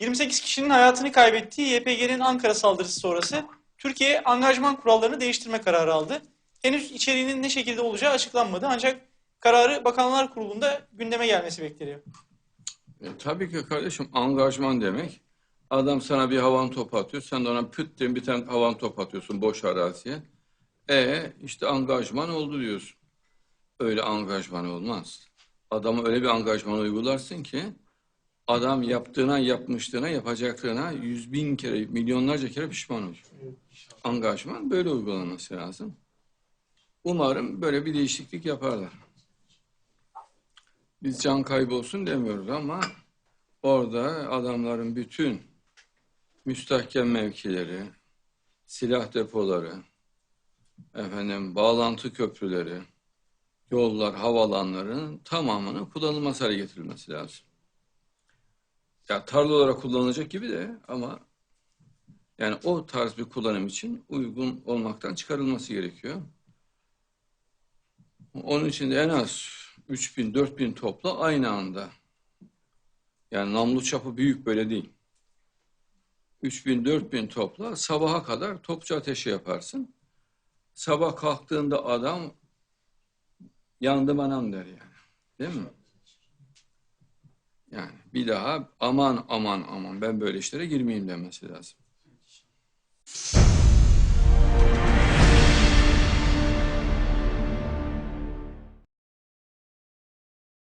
28 kişinin hayatını kaybettiği YPG'nin Ankara saldırısı sonrası Türkiye angajman kurallarını değiştirme kararı aldı. Henüz içeriğinin ne şekilde olacağı açıklanmadı ancak kararı Bakanlar Kurulu'nda gündeme gelmesi bekleniyor. E, tabii ki kardeşim angajman demek. Adam sana bir havan topu atıyor. Sen de ona püt diye bir tane havan top atıyorsun boş araziye. E işte angajman oldu diyorsun. Öyle angajman olmaz. Adama öyle bir angajman uygularsın ki adam yaptığına, yapmışlığına, yapacaklarına yüz bin kere, milyonlarca kere pişman olur. Angajman böyle uygulanması lazım. Umarım böyle bir değişiklik yaparlar. Biz can kaybı olsun demiyoruz ama orada adamların bütün müstahkem mevkileri, silah depoları, efendim bağlantı köprüleri, yollar, havalanların tamamının kullanılması hale getirilmesi lazım. Ya tarla olarak kullanılacak gibi de ama yani o tarz bir kullanım için uygun olmaktan çıkarılması gerekiyor. Onun için de en az 3000 4000 topla aynı anda. Yani namlu çapı büyük böyle değil. 3000 4000 topla sabaha kadar topçu ateşi yaparsın. Sabah kalktığında adam yandım anam der yani. Değil mi? Yani bir daha aman aman aman ben böyle işlere girmeyeyim demesi lazım.